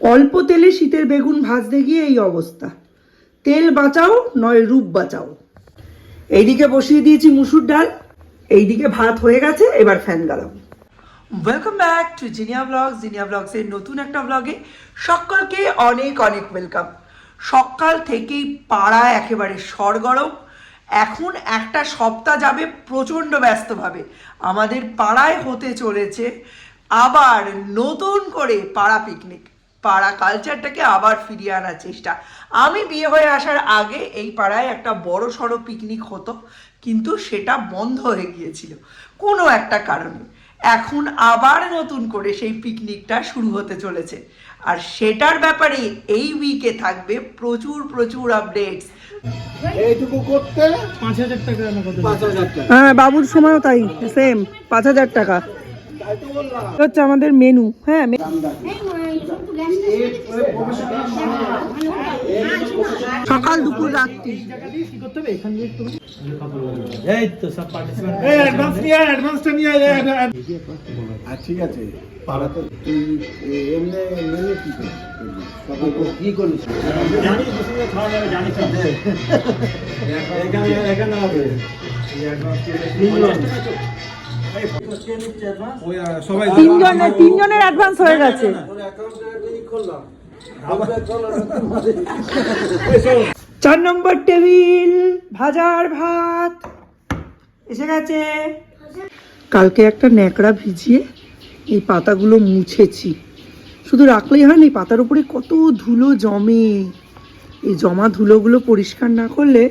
অল্প তেলে শীতের বেগুন ভাজতে গিয়ে এই অবস্থা। তেল বাঁচাও, নয় রূপ বাঁচাও। এইদিকে বসিয়ে দিয়েছি মুসুর ডাল। এইদিকে ভাত হয়ে গেছে, এবার fan গালাম welcome back to Jinia blogs. Jinia ব্লগসের নতুন একটা ব্লগে সকলকে অনেক অনেক ওয়েলকাম সকাল থেকেই পাড়া একেবারে সরগরম। এখন একটা সপ্তাহ যাবে প্রচণ্ড ব্যস্তভাবে। আমাদের পাড়ায় হতে চলেছে আবার নতুন করে পাড়া পিকনিক পাড়া কালচারটাকে আবার ফিরিয়ে আনার চেষ্টা। আমি বিয়ে হয়ে আসার আগে এই পাড়ায় একটা বড় সড়ো পিকনিক হতো কিন্তু সেটা বন্ধ হয়ে গিয়েছিল কোনো একটা কারণে। এখন আবার নতুন করে সেই পিকনিকটা শুরু হতে চলেছে। আর সেটার ব্যাপারে এই উইকে থাকবে প্রচুর প্রচুর আপডেটস এইটুকু করতে পাঁচ হাজার টাকা হ্যাঁ বাবুর সময়ও তাই সেম পাঁচ হাজার টাকা। হচ্ছে আমাদের মেনু হ্যাঁ সকাল দুপুর রাত্রি। কি করতে হবে এখান এই তো সব পার্টিসিপেন্ট এই অ্যাডভান্স নিয়ে অ্যাডভান্সটা নিয়ে ঠিক আছে পাড়াতে তুই এমনি মেনে কি করবি? কি করিস জানি খাওয়া যাবে জানি এখানে এখানে হবে। তিনজনের তিনজনের অ্যাডভান্স হয়ে গেছে। চার নম্বর টেবিল ভাজার ভাত। এসে গেছে। কালকে একটা ন্যাকড়া ভিজিয়ে এই পাতাগুলো মুছেছি। শুধু রাখলেই হয় না এই পাতার উপরে কত ধুলো জমে। এই জমা ধুলোগুলো পরিষ্কার না করলে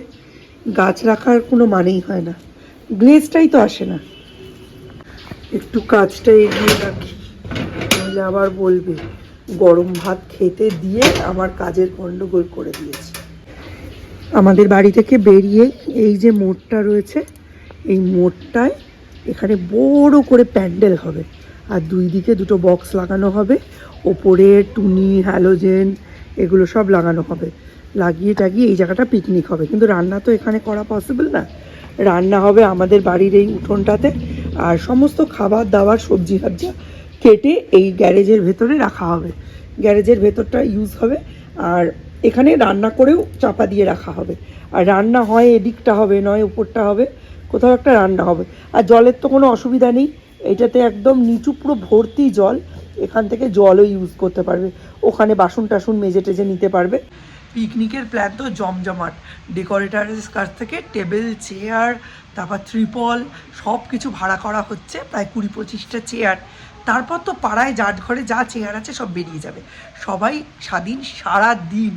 গাছ রাখার কোনো মানেই হয় না। গ্লেজটাই তো আসে না। একটু কাজটা এগিয়ে রাখি, তাহলে আবার বলবে, গরম ভাত খেতে দিয়ে আমার কাজের গন্ডগোল করে দিয়েছে। আমাদের বাড়ি থেকে বেরিয়ে এই যে মোড়টা রয়েছে, এই মোড়টায় এখানে বড় করে প্যান্ডেল হবে। আর দুই দিকে দুটো বক্স লাগানো হবে, ওপরে টুনি, হ্যালোজেন, এগুলো সব লাগানো হবে। লাগিয়ে টাগিয়ে এই জায়গাটা পিকনিক হবে। কিন্তু রান্না তো এখানে করা পসিবল না। রান্না হবে আমাদের বাড়ির এই উঠোনটাতে। আর সমস্ত খাবার দাবার, সবজি হাবজা কেটে এই গ্যারেজের ভেতরে রাখা হবে। গ্যারেজের ভেতরটা ইউজ হবে আর এখানে রান্না করেও চাপা দিয়ে রাখা হবে। আর রান্না হয় এদিকটা হবে, নয় উপরটা হবে, কোথাও একটা রান্না হবে। আর জলের তো কোনো অসুবিধা নেই, এটাতে একদম নিচু পুরো ভর্তি জল, এখান থেকে জলও ইউজ করতে পারবে। ওখানে বাসন টাসন মেজে টেজে নিতে পারবে। পিকনিকের প্ল্যান তো জমজমাট। ডেকোরেটারের কাছ থেকে টেবিল চেয়ার তারপর ত্রিপল সব কিছু ভাড়া করা হচ্ছে প্রায় কুড়ি পঁচিশটা চেয়ার তারপর তো পাড়ায় যার ঘরে যা চেয়ার আছে সব বেরিয়ে যাবে। সবাই স্বাধীন সারা দিন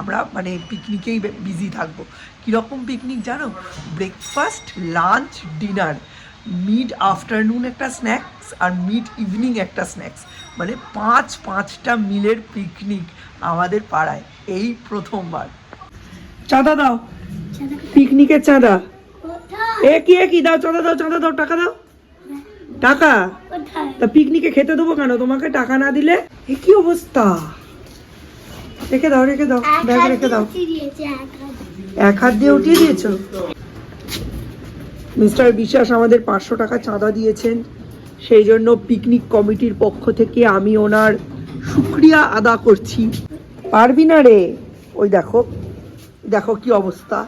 আমরা মানে পিকনিকেই বিজি থাকব। কীরকম পিকনিক জানো? Breakfast lunch dinner mid afternoon একটা স্ন্যাক্স আর মিড ইভিনিং একটা স্ন্যাক্স মানে পাঁচ, পাঁচটা মিলের পিকনিক। আমাদের পাড়ায় এই প্রথমবার। চাঁদা দাও। পিকনিকের চাঁদা। এ কি এ কি? দাও চাঁদা দাও চাঁদা দাও টাকা দাও। টাকা? তা পিকনিকে খেতে দেবো কেন? তোমাকে টাকা না দিলে? এ কি অবস্থা? রেখে দাও রেখে দাও। ব্যাগ রেখে দাও। এক হাত দিয়ে উঠিয়ে দিয়েছ? মিস্টার বিশ্বাস আমাদের পাঁচশো টাকা চাঁদা দিয়েছেন। সেই জন্য পিকনিক কমিটির পক্ষ থেকে আমি ওনার শুক্রিয়া আদা করছি। পারবি না রে। ওই দেখো দেখো কি অবস্থা।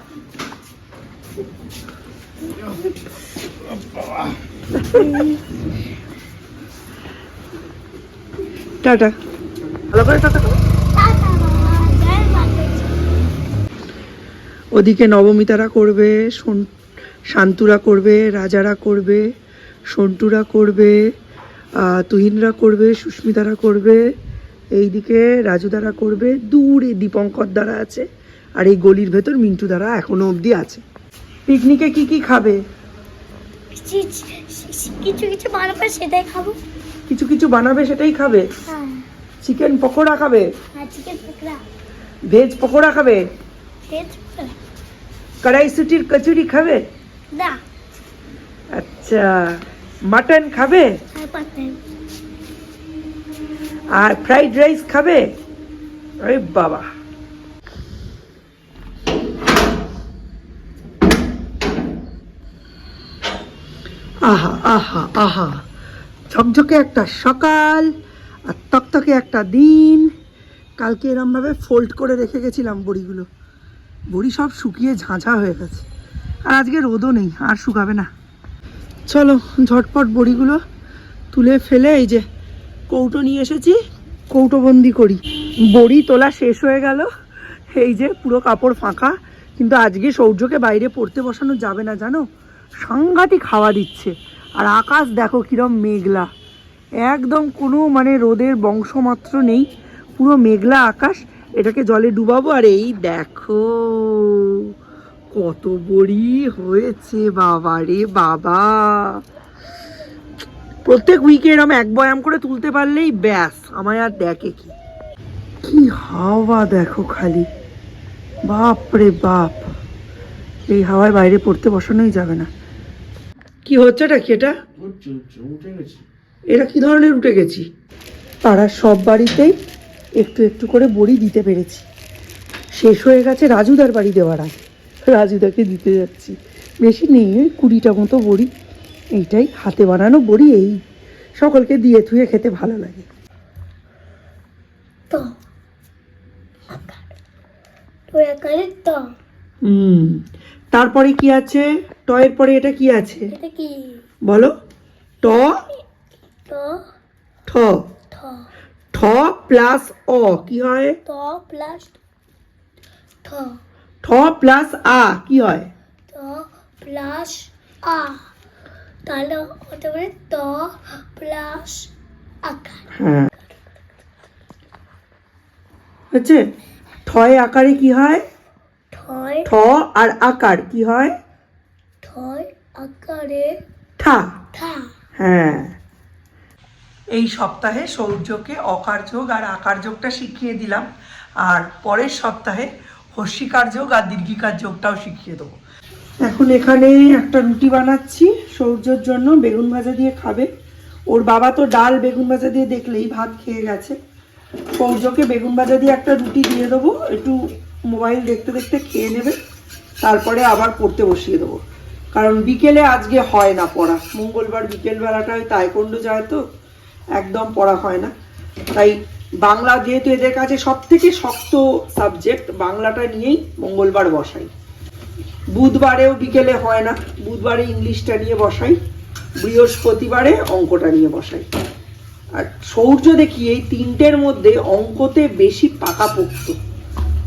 টাটা। ভালো করে টাটা ওদিকে নবমিতারা করবে শান্তুরা করবে, রাজারা করবে, সন্টুরা করবে তুহিনরা করবে, সুস্মিতারা করবে। এইদিকে রাজুদারা করবে দূরে দীপঙ্কর দ্বারা আছে আর এই গলির ভেতর মিন্টু দ্বারা এখনও অবধি আছে। পিকনিকে কি কি খাবে? কিছু কিছু বানাবে সেটাই খাব। কিছু কিছু বানাবে সেটাই খাবে? হ্যাঁ। চিকেন পকোড়া খাবে? Chicken veg pakora. খাবে? কড়াই কড়াইশুটির কচুরি খাবে? আচ্ছা। মাটন খাবে? আর ফ্রাইড রাইস খাবে? আরে বাবা। আহা আহা আহা। ঝকঝকে একটা সকাল আর তকতকে একটা দিন। কালকে এরমভাবে ফোল্ড করে রেখে গেছিলাম বড়িগুলো। বড়ি সব শুকিয়ে ঝাঁঝা হয়ে গেছে। আর আজকে রোদও নেই, আর শুকাবে না। চলো, ঝটপট বড়িগুলো তুলে ফেলে, এই যে কৌটো নিয়ে এসেছি। কৌটোবন্দি করি। বড়ি তোলা শেষ হয়ে গেল। এই যে পুরো কাপড় ফাঁকা। কিন্তু আজকে সৌর্যকে বাইরে পড়তে বসানো যাবে না জানো? সাংঘাতিক হাওয়া দিচ্ছে। আর আকাশ দেখো কিরম মেঘলা। একদম কোনো মানে রোদের বংশমাত্র নেই। পুরো মেঘলা আকাশ। এটাকে জলে ডুবাবো। আর এই দেখো কত বড়ি হয়েছে। বাবা রে বাবা। প্রত্যেক উইকে এরম এক বয়াম করে তুলতে পারলেই ব্যাস আমায় আর দেখে কি। কি হাওয়া দেখো খালি। বাপ রে বাপ। এই হাওয়ায় বাইরে পড়তে বসানোই যাবে না। কি হচ্ছেটা কি এটা? এটা কি ধরনের উঠে গেছি? পাড়ার সব বাড়িতেই একটু একটু করে বড়ি দিতে পেরেছি। শেষ হয়ে গেছে রাজুদার বাড়ি দেওয়ার আগে। রাজুদাকে দিতে যাচ্ছি। বেশি নেই ওই কুড়িটা মতো বড়ি। এইটাই হাতে বানানো বড়ি এই সকলকে দিয়ে থুয়ে খেতে ভালো লাগে। তো হুম। তারপরে কি আছে? টয়ের পরে এটা কি আছে? বলো। ট? ঠ। ঠ। প্লাস অ কি হয়? প্লাস ঠ। প্লাস আ কি হয়? তো প্লাস আ। তাহলে হতে পারে তো প্লাস আকার। হ্যাঁ। হচ্ছে ঠয় আকারে কি হয়? থয় ঠ আর আকার কি হয়? ঠয় আকারে ঠা। ঠা। হ্যাঁ। এই সপ্তাহে সৌর্যকে অকার যোগ আর আকার যোগটা শিখিয়ে দিলাম। আর পরের সপ্তাহে হস্যিকার যোগ আর দীর্ঘিকার যোগটাও শিখিয়ে দেবো। এখন এখানে একটা রুটি বানাচ্ছি, সৌর্যর জন্য বেগুন ভাজা দিয়ে খাবে। ওর বাবা তো ডাল বেগুন ভাজা দিয়ে দেখলেই ভাত খেয়ে গেছে। সৌর্যকে বেগুন ভাজা দিয়ে একটা রুটি দিয়ে দেবো, একটু মোবাইল দেখতে দেখতে খেয়ে নেবে, তারপরে আবার পড়তে বসিয়ে দেবো। কারণ বিকেলে আজকে হয় না পড়া। মঙ্গলবার বিকেল বেলাটায় তাইকন্ড যায় তো, একদম পড়া হয় না। তাই বাংলা যেহেতু এদের কাছে সব থেকে শক্ত সাবজেক্ট, বাংলাটা নিয়েই মঙ্গলবার বসাই। বুধবারেও বিকেলে হয় না। বুধবারে ইংলিশটা নিয়ে বসাই বৃহস্পতিবারে অঙ্কটা নিয়ে বসাই। আর সৌর্য দেখি এই তিনটের মধ্যে অঙ্কতে বেশি পাকা পাকাপোক্ত।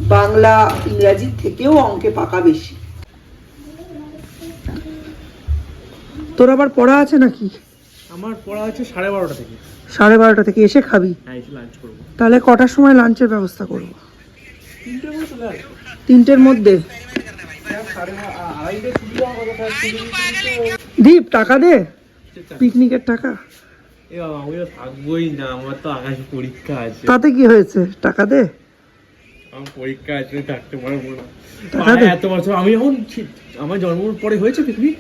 বাংলা ইংরাজির থেকেও অঙ্কে পাকা বেশি। তোর আবার পড়া আছে নাকি? আমার পড়া আছে সাড়ে বারোটা থেকে। সাড়ে বারোটা থেকে এসে খাবি। হ্যাঁ তাহলে কটার সময় লাঞ্চের ব্যবস্থা করব? তিনটের মধ্যে সাড়ে আড়াইটে ছুটি হওয়ার কথা ছুটি দীপ টাকা দে। পিকনিকের টাকা। এ আমি তো থাকবোই না আমার তো আকাশে পরীক্ষা আছে। তাতে কি হয়েছে? টাকা দে। আমার পরীক্ষা আছে থাকতে পারব না। টাকা এত বছর আমি যখন আমার জন্মের পরে হয়েছে পিকনিক?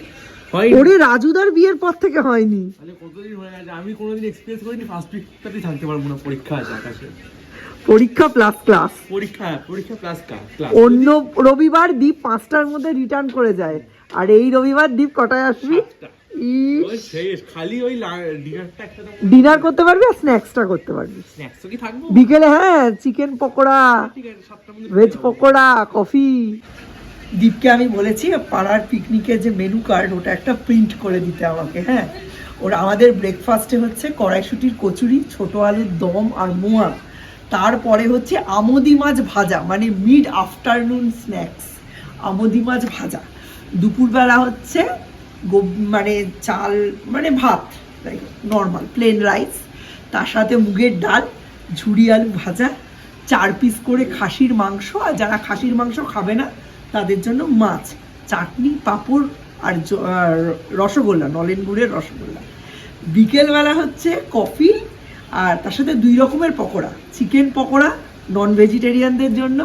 হয় ওরে রাজুদার বিয়ের পর থেকে হয়নি। কতদিন হয়ে গেছে? আমি কোনোদিন এক্সপিরিয়েন্স করিনি ফার্স্ট থাকতে পারব না পরীক্ষা আছে আকাশে। পরীক্ষা প্লাস ক্লাস পরীক্ষা পরীক্ষা প্লাস ক্লাস অন্য রবিবার দ্বীপ পাঁচটার মধ্যে রিটার্ন করে যায়। আর এই রবিবার দ্বীপ কটায় আসবি? ওই খালি ওই ডিনারটা একসাথে ডিনার করতে পারবি আর স্ন্যাক্সটা করতে পারবি? স্ন্যাক্স কি থাকব? বিকেলে হ্যাঁ chicken pakora veg pakora coffee দীপকে আমি বলেছি পাড়ার পিকনিকের যে মেনু কার্ড ওটা একটা প্রিন্ট করে দিতে আমাকে হ্যাঁ? ওরা আমাদের ব্রেকফাস্টে হচ্ছে কড়াইশুটির কচুরি ছোট আলুর দম আর মোয়া। তারপরে হচ্ছে আমদি মাছ ভাজা মানে মিড আফটারনুন স্ন্যাক্স আমদি মাছ ভাজা। দুপুরবেলা হচ্ছে মানে চাল মানে ভাত নর্মাল প্লেন রাইস তার সাথে মুগের ডাল ঝুড়ি আলু ভাজা, চার পিস করে খাসির মাংস, আর যারা খাসির মাংস খাবে না, তাদের জন্য মাছ, চাটনি, পাঁপড়, আর রসগোল্লা, নলেন গুড়ের রসগোল্লা। বিকেলবেলা হচ্ছে কফি আর তার সাথে দুই রকমের পকোড়া। চিকেন পকোড়া নন ভেজিটেরিয়ানদের জন্য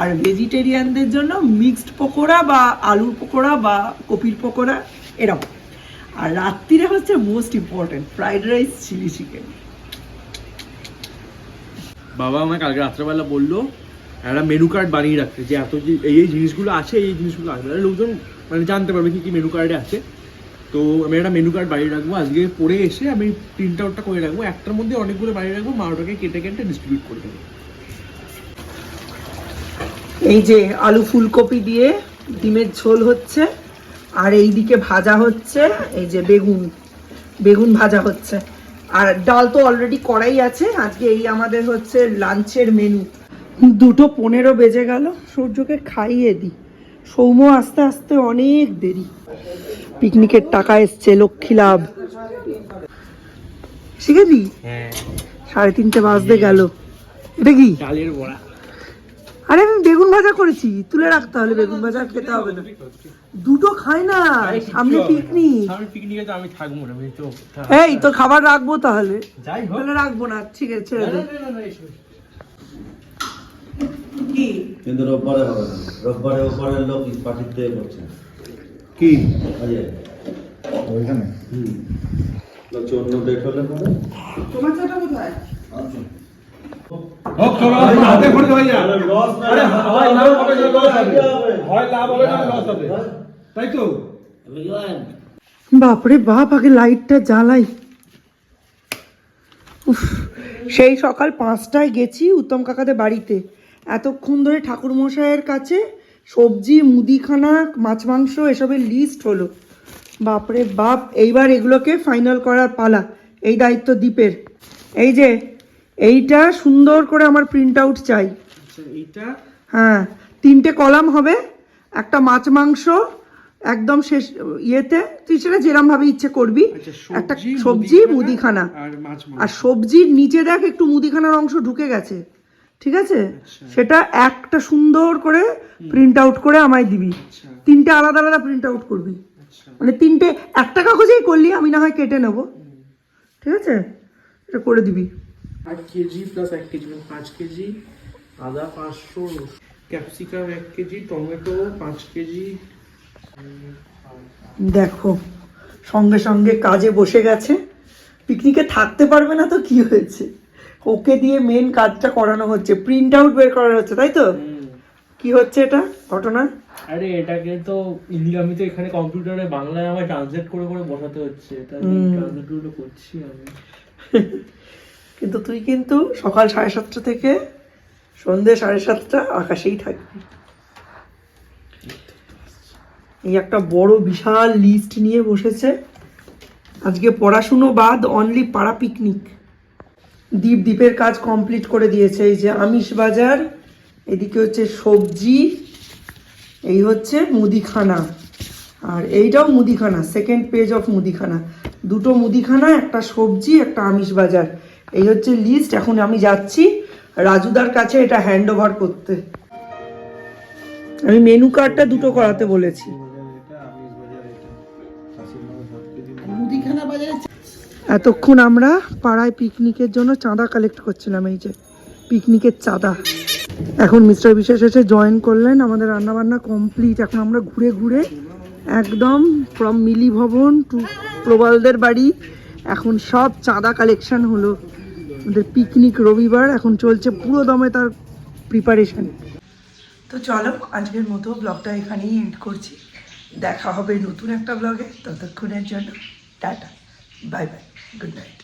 আর ভেজিটেরিয়ানদের জন্য মিক্সড পকোড়া বা আলুর পকোড়া বা কপির পকোড়া এরকম। আর রাত্রিরে হচ্ছে most important fried rice chilli chicken বাবা আমাকে কালকে রাত্রেবেলা বলল, একটা মেনু কার্ড বানিয়ে রাখতে যে এত এই এই জিনিসগুলো আছে, এই জিনিসগুলো তাহলে লোকজন মানে জানতে পারবে কি কি মেনু কার্ডে আছে। তো আমি একটা মেনু কার্ড বানিয়ে রাখব। আজকে পরে এসে আমি প্রিন্ট আউটটা করে রাখব। একটার মধ্যে অনেকগুলো বানিয়ে রাখব। মা ওটাকে কেটে কেটে ডিস্ট্রিবিউট করে দেবো। এই যে আলু ফুলকপি দিয়ে ডিমের ঝোল হচ্ছে, আর এইদিকে ভাজা হচ্ছে, এই যে বেগুন বেগুন ভাজা হচ্ছে। আর ডাল তো অলরেডি করাই আছে। আজকে এই আমাদের হচ্ছে লাঞ্চের মেনু দুটো পনেরো বেজে গেল। সূর্যকে খাইয়ে দিই সৌম্য আস্তে আস্তে অনেক দেরি। পিকনিকের টাকা এসছে লক্ষ্মী লাভ। শিখেছি? হ্যাঁ। সাড়ে তিনটে বাজতে গেল। এটা কি? আরে আমি বেগুন ভাজা করেছি তুলে রাখতে হবে বেগুন ভাজা খেতে হবে না। দুটো খাই না সামনে পিকনিক। পিকনিকে তো আমি থাকব না বুঝছ? এই তো খাবার রাখব তাহলে। যাই তাহলে রাখব না ঠিক আছে ছেড়ে দে। কি কিন্তু রোববারে হবে না। রোববারে ওপরের লোক পাঠিতে করছে কি? ওইখানে। হুম। বলছে অন্য ডেট হলে পরে? তোমার চাটা কোথায়? হোক চলো হাতে খড়ি হয়ে হয় লাভ হবে না লস হবে। হবে। হয় লাভ হবে না লস হবে। তাই তো? বাপরে বাপ আগে লাইটটা জ্বালাই। উফ সেই সকাল পাঁচটায় গেছি উত্তম কাকাদের বাড়িতে। এতক্ষণ ধরে ঠাকুর মশাইয়ের কাছে সবজি মুদিখানা মাছ মাংস এসবের লিস্ট হলো। বাপরে বাপ এইবার এগুলোকে ফাইনাল করার পালা। এই দায়িত্ব দ্বীপের এই যে এইটা সুন্দর করে আমার প্রিন্ট আউট চাই। আচ্ছা এইটা? হ্যাঁ তিনটে কলাম হবে। একটা মাছ মাংস একদম শেষ ইয়েতে তুই সেটা যেরম ভাবে ইচ্ছে করবি। আচ্ছা, একটা সবজি, মুদিখানা। আর সবজির নিচে দেখ একটু মুদিখানার অংশ ঢুকে গেছে। ঠিক আছে? আচ্ছা। সেটা একটা সুন্দর করে প্রিন্ট আউট করে আমায় দিবি। আচ্ছা। তিনটে আলাদা আলাদা প্রিন্ট আউট করবি। আচ্ছা। মানে তিনটে একটা কাগজেই করলি আমি না হয় কেটে নেব। ঠিক আছে? এটা করে দিবি। আট কেজি প্লাস এক কেজি মানে পাঁচ কেজি আদা পাঁচশো ক্যাপসিকাম এক কেজি টমেটো পাঁচ কেজি। দেখো সঙ্গে সঙ্গে কাজে বসে গেছে। পিকনিকে থাকতে পারবে না তো কি হয়েছে? ওকে দিয়ে মেন কাজটা করানো হচ্ছে প্রিন্ট আউট বের করানো হচ্ছে তাই তো? কি হচ্ছে এটা ঘটনা? আরে এটাকে তো আমি তো এখানে কম্পিউটারে বাংলায় আমার ট্রান্সলেট করে করে বসাতে হচ্ছে এটা হুম। ট্রান্সলেটগুলো করছি আমি। কিন্তু তুই কিন্তু সকাল সাড়ে সাতটা থেকে সন্ধে সাড়ে সাতটা আকাশেই থাকবি। এই একটা বড় বিশাল লিস্ট নিয়ে বসেছে। আজকে পড়াশুনো বাদ অনলি পাড়া পিকনিক দ্বীপ দ্বীপের কাজ কমপ্লিট করে দিয়েছে। এই যে আমিষ বাজার, এদিকে হচ্ছে সবজি, এই হচ্ছে মুদিখানা। আর এইটাও মুদিখানা সেকেন্ড পেজ অফ মুদিখানা। দুটো মুদিখানা, একটা সবজি, একটা আমিষ বাজার। এই হচ্ছে লিস্ট এখন আমি যাচ্ছি রাজুদার কাছে এটা হ্যান্ড করতে। আমি মেনু কার্ডটা দুটো করাতে বলেছি। এতক্ষণ আমরা পাড়ায় পিকনিকের জন্য চাঁদা কালেক্ট করছিলাম, এই যে পিকনিকের চাঁদা। এখন মিস্টার বিশ্বাস এসে জয়েন করলেন, আমাদের রান্নাবান্না কমপ্লিট এখন আমরা ঘুরে ঘুরে একদম ফ্রম মিলি ভবন টু প্রবালদের বাড়ি, এখন সব চাঁদা কালেকশন হলো। আমাদের পিকনিক রবিবার, এখন চলছে পুরো দমে তার প্রিপারেশন তো চলো, আজকের মতো ব্লগটা এখানেই এন্ড করছি। দেখা হবে নতুন একটা ব্লগে ততক্ষণের জন্য, tata bye bye Good night.